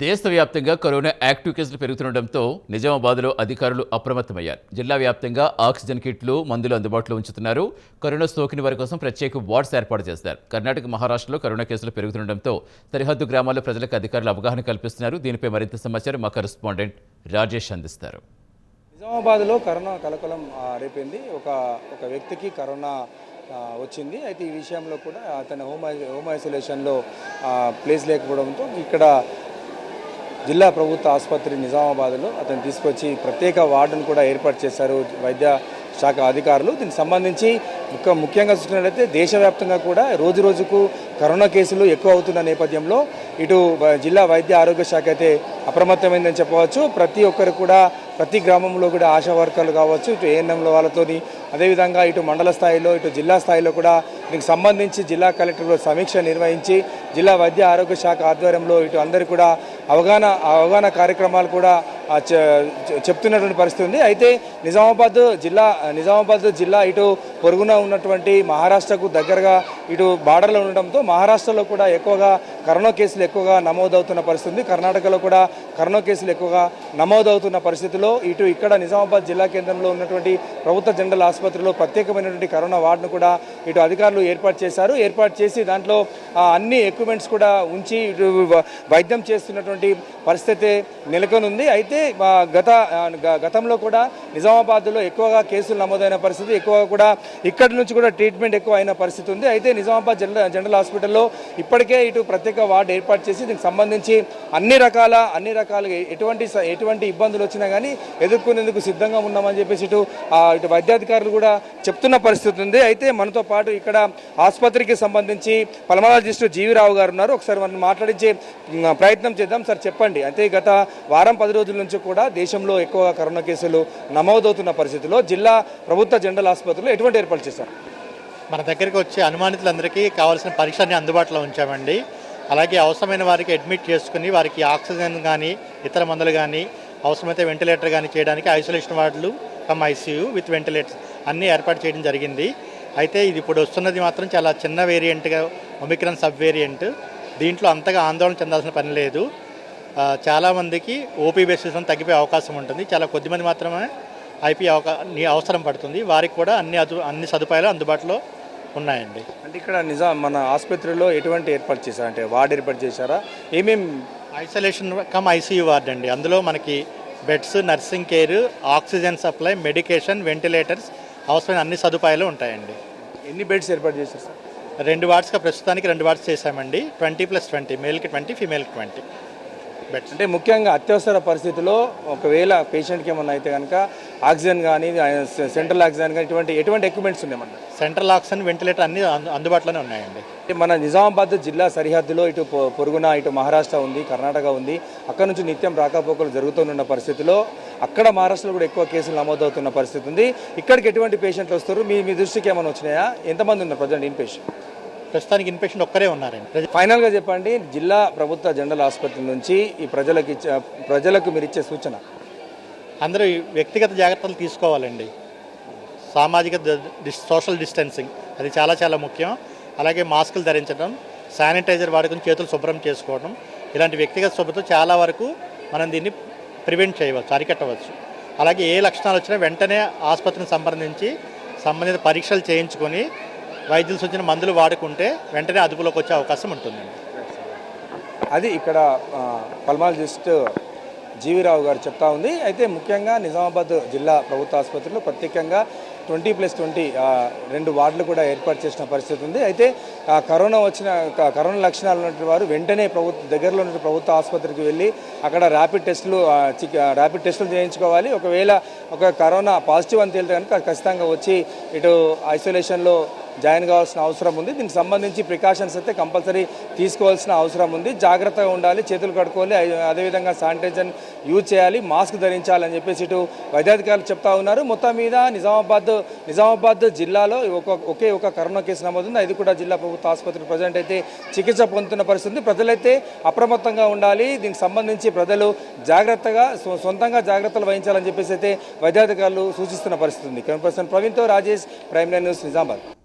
దేశవ్యాప్తంగా corona active కేసులు పెరుగుతుండటంతో నిజామాబాద్లో అధికారులు అప్రమత్తమయ్యారు. జిల్లా వ్యాప్తంగా ఆక్సిజన్ కిట్లు మందులు అందుబాటులో ఉంచుతున్నారు. కరోనా సోకిన వారి కోసం ప్రత్యేక వార్డ్స్ ఏర్పాటు చేస్తారు కర్ణాటక మహారాష్ట్రలో కరోనా కేసులు పెరుగుతుండటంతో సరిహద్దు గ్రామాల్లో ప్రజలకు అధికారులు అవగాహన కల్పిస్తున్నారు. దీనిపై మరింత సమాచారం మా కరెస్పాండెంట్ రాజేష్ అందిస్తారు. నిజామాబాద్లో కరోనా కలకలం రేపింది. ఒక ఒక వ్యక్తికి కరోనా వచ్చింది. అయితే ఈ విషయంలో కూడా అతను హోమ్ హోమ్ ఐసోలేషన్లో ప్లేస్ లేకపోవడంతో ఇక్కడ జిల్లా ప్రభుత్వ ఆసుపత్రి నిజామాబాద్లో అతను తీసుకొచ్చి ప్రత్యేక వార్డును కూడా ఏర్పాటు చేశారు వైద్య శాఖ అధికారులు. దీనికి సంబంధించి ముఖ్య ముఖ్యంగా చూసినట్లయితే దేశవ్యాప్తంగా కూడా రోజు రోజుకు కరోనా కేసులు ఎక్కువ అవుతున్న నేపథ్యంలో ఇటు వ- జిల్లా వైద్య ఆరోగ్య శాఖ అయితే అప్రమత్తమైందని చెప్పవచ్చు. ప్రతి ఒక్కరు కూడా ప్రతి గ్రామంలో కూడా ఆశా వర్కర్లు కావచ్చు ఇటు ఏఎన్ఎంల వాళ్ళతోని అదేవిధంగా ఇటు మండల స్థాయిలో ఇటు జిల్లా స్థాయిలో కూడా దీనికి సంబంధించి జిల్లా కలెక్టర్లో సమీక్ష నిర్వహించి జిల్లా వైద్య ఆరోగ్య శాఖ ఆధ్వర్యంలో ఇటు అందరు కూడా అవగాహన అవగాహన కార్యక్రమాలు కూడా చెప్తున్నటువంటి పరిస్థితి ఉంది. అయితే నిజామాబాద్ జిల్లా నిజామాబాద్ జిల్లా ఇటు పొరుగున ఉన్నటువంటి మహారాష్ట్రకు దగ్గరగా ఇటు బార్డర్లో ఉండడంతో మహారాష్ట్రలో కూడా ఎక్కువగా కరోనా కేసులు ఎక్కువగా నమోదవుతున్న పరిస్థితి ఉంది. కర్ణాటకలో కూడా కరోనా కేసులు ఎక్కువగా నమోదవుతున్న పరిస్థితిలో ఇటు ఇక్కడ నిజామాబాద్ జిల్లా కేంద్రంలో ఉన్నటువంటి ప్రభుత్వ జనరల్ ఆసుపత్రిలో ప్రత్యేకమైనటువంటి కరోనా వార్డును కూడా ఇటు అధికారులు ఏర్పాటు చేశారు. ఏర్పాటు చేసి దాంట్లో అన్ని ఎక్విప్మెంట్స్ కూడా ఉంచి ఇటు వైద్యం చేస్తున్నటువంటి పరిస్థితి నెలకొని ఉంది అయితే గత గతంలో కూడా నిజామాబాద్లో ఎక్కువగా కేసులు నమోదైన పరిస్థితి ఎక్కువగా కూడా ఇక్కడి నుంచి కూడా ట్రీట్మెంట్ ఎక్కువ అయిన పరిస్థితి ఉంది. అయితే నిజామాబాద్ జనరల్ జనరల్ హాస్పిటల్లో ఇప్పటికే ఇటు ప్రత్యేక వార్డు ఏర్పాటు చేసి దీనికి సంబంధించి అన్ని రకాల అన్ని రకాలుగా ఎటువంటి ఎటువంటి ఇబ్బందులు వచ్చినా కానీ ఎదుర్కొనేందుకు సిద్ధంగా ఉన్నామని చెప్పేసి ఇటు ఇటు వైద్యాధికారులు కూడా చెప్తున్న పరిస్థితి ఉంది. అయితే మనతో పాటు ఇక్కడ ఆసుపత్రికి సంబంధించి పల్మనాలజిస్ట్ జీవిరావు గారు ఉన్నారు. ఒకసారి మనం మాట్లాడించే ప్రయత్నం చేద్దాం. సార్ చెప్పండి. అయితే గత వారం పది రోజుల నుంచి కూడా దేశంలో ఎక్కువగా కరోనా కేసులు నమోదవుతున్న పరిస్థితిలో జిల్లా ప్రభుత్వ జనరల్ ఆసుపత్రిలో ఎటువంటి ఏర్పాటు చేశారు? మన దగ్గరికి వచ్చే అనుమానితులందరికీ కావాల్సిన పరీక్షల్ని అందుబాటులో ఉంచామండి. అలాగే అవసరమైన వారికి అడ్మిట్ చేసుకుని వారికి ఆక్సిజన్ కానీ ఇతర మందులు కానీ అవసరమైతే వెంటిలేటర్ కానీ చేయడానికి ఐసోలేషన్ వార్డులు కమ్ ఐసీయూ విత్ వెంటిలేటర్స్ అన్నీ ఏర్పాటు చేయడం జరిగింది. అయితే ఇది ఇప్పుడు వస్తున్నది మాత్రం చాలా చిన్న వేరియంట్గా ఒమిక్రాన్ సబ్ వేరియంట్ దీంట్లో అంతగా ఆందోళన చెందాల్సిన పని లేదు. చాలామందికి ఓపీ బేసిస్ తగ్గిపోయే అవకాశం ఉంటుంది. చాలా కొద్దిమంది మాత్రమే ఐపీ అవకా అవసరం పడుతుంది. వారికి కూడా అన్ని అన్ని సదుపాయాలు అందుబాటులో ఉన్నాయండి. అంటే ఇక్కడ నిజాం మన ఆసుపత్రిలో ఎటువంటి ఏర్పాటు చేశారు? అంటే వార్డు ఏర్పాటు చేశారా? ఏమేం ఐసోలేషన్ కమ్ ఐసీయూ వార్డ్ అండి. అందులో మనకి beds nursing care oxygen supply medication ventilators అవసరమైన అన్ని సదుపాయాలు ఉంటాయండి. ఎన్ని బెడ్స్ ఏర్పాటు చేశారు సార్? రెండు వార్డ్స్గా ప్రస్తుతానికి రెండు వార్డ్స్ చేశామండి. ట్వంటీ ప్లస్ ట్వంటీ మేల్కి ట్వంటీ ఫీమేల్కి ట్వంటీ. బెడ్స్ అంటే ముఖ్యంగా అత్యవసర పరిస్థితిలో ఒకవేళ పేషెంట్కి ఏమన్నా అయితే కనుక ఆక్సిజన్ కానీ సెంట్రల్ ఆక్సిజన్ కానీ ఇటువంటి ఎటువంటి ఎక్విప్మెంట్స్ ఉన్నాయన్నమాట సెంట్రల్ ఆక్సిజన్ వెంటిలేటర్ అన్ని అందు- అందుబాటులోనే ఉన్నాయండి. మన నిజామాబాద్ జిల్లా సరిహద్దులో ఇటు పొరుగున ఇటు మహారాష్ట్ర ఉంది కర్ణాటక ఉంది. అక్కడ నుంచి నిత్యం రాకపోకలు జరుగుతున్న పరిస్థితిలో అక్కడ మహారాష్ట్రలో కూడా ఎక్కువ కేసులు నమోదవుతున్న పరిస్థితి ఉంది. ఇక్కడికి ఎటువంటి పేషెంట్లు వస్తారు మీ మీ దృష్టికి ఏమైనా వచ్చినాయా? ఎంతమంది ఉన్నారు ప్రజెంట్ ఇన్ పేషెంట్? ప్రస్తుతానికి ఇన్పేషెంట్ ఒక్కరే ఉన్నారండి. ఫైనల్గా చెప్పండి జిల్లా ప్రభుత్వ జనరల్ ఆసుపత్రి నుంచి ఈ ప్రజలకు ఇచ్చే ప్రజలకు మీరు ఇచ్చే సూచన. అందరూ వ్యక్తిగత జాగ్రత్తలు తీసుకోవాలండి. సామాజిక సోషల్ డిస్టెన్సింగ్ అది చాలా చాలా ముఖ్యం. అలాగే మాస్కులు ధరించడం శానిటైజర్ వాడుకుని చేతులు శుభ్రం చేసుకోవడం ఇలాంటి వ్యక్తిగత శుభ్రత చాలా వరకు మనం దీన్ని ప్రివెంట్ చేయవచ్చు అరికట్టవచ్చు. అలాగే ఏ లక్షణాలు వచ్చినా వెంటనే ఆసుపత్రిని సంప్రదించి సంబంధిత పరీక్షలు చేయించుకొని వైద్యులు సూచన మందులు వాడుకుంటే వెంటనే అదుపులోకి వచ్చే అవకాశం ఉంటుందండి. అది ఇక్కడ పల్మాలజిస్ట్ జీవిరావు గారు చెప్తా ఉంది. అయితే ముఖ్యంగా నిజామాబాద్ జిల్లా ప్రభుత్వ ఆసుపత్రిలో ప్రత్యేకంగా ట్వంటీ ప్లస్ ట్వంటీ రెండు వార్డులు కూడా ఏర్పాటు చేసిన పరిస్థితి ఉంది. అయితే కరోనా వచ్చిన కరోనా లక్షణాలు ఉన్నటువంటి వారు వెంటనే ప్రభుత్వ దగ్గరలో ఉన్న ప్రభుత్వ ఆసుపత్రికి వెళ్ళి అక్కడ ర్యాపిడ్ టెస్టులు ర్యాపిడ్ టెస్టులు చేయించుకోవాలి. ఒకవేళ ఒక కరోనా పాజిటివ్ అని తేలితే కనుక ఖచ్చితంగా వచ్చి ఇటు ఐసోలేషన్లో జాయిన్ కావాల్సిన అవసరం ఉంది. దీనికి సంబంధించి ప్రికాషన్స్ అయితే కంపల్సరీ తీసుకోవాల్సిన అవసరం ఉంది. జాగ్రత్తగా ఉండాలి చేతులు కడుక్కోవాలి అదే- అదేవిధంగా శానిటైజర్ యూజ్ చేయాలి మాస్క్ ధరించాలని చెప్పేసి ఇటు వైద్యాధికారులు చెప్తా ఉన్నారు. మొత్తం మీద నిజామాబాద్ నిజామాబాద్ జిల్లాలో ఒక ఒకే ఒక కరోనా కేసు నమోదుంది. అది కూడా జిల్లా ప్రభుత్వ ఆసుపత్రి ప్రజెంట్ అయితే చికిత్స పొందుతున్న పరిస్థితి ప్రజలైతే అప్రమత్తంగా ఉండాలి. దీనికి సంబంధించి ప్రజలు జాగ్రత్తగా సొ- సొంతంగా జాగ్రత్తలు వహించాలని చెప్పేసి అయితే వైద్యాధికారులు సూచిస్తున్న పరిస్థితి ఉంది camera person ప్రవీణ్తో Rajesh prime line news Nizamabad.